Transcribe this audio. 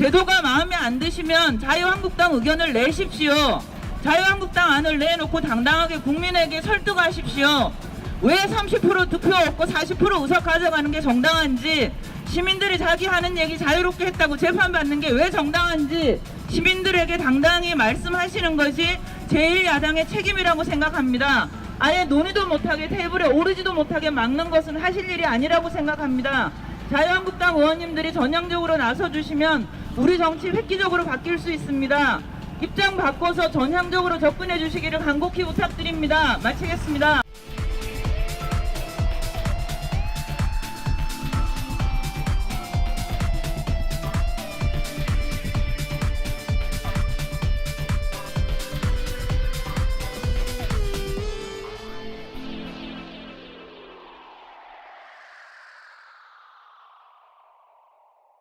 제도가 마음에 안 드시면 자유한국당 의견을 내십시오. 자유한국당 안을 내놓고 당당하게 국민에게 설득하십시오. 왜 30% 득표 얻고 40% 의석 가져가는 게 정당한지 시민들이 자기 하는 얘기 자유롭게 했다고 재판받는 게 왜 정당한지 시민들에게 당당히 말씀하시는 것이 제1야당의 책임이라고 생각합니다. 아예 논의도 못하게 테이블에 오르지도 못하게 막는 것은 하실 일이 아니라고 생각합니다. 자유한국당 의원님들이 전향적으로 나서주시면 우리 정치 획기적으로 바뀔 수 있습니다. 입장 바꿔서 전향적으로 접근해 주시기를 간곡히 부탁드립니다. 마치겠습니다.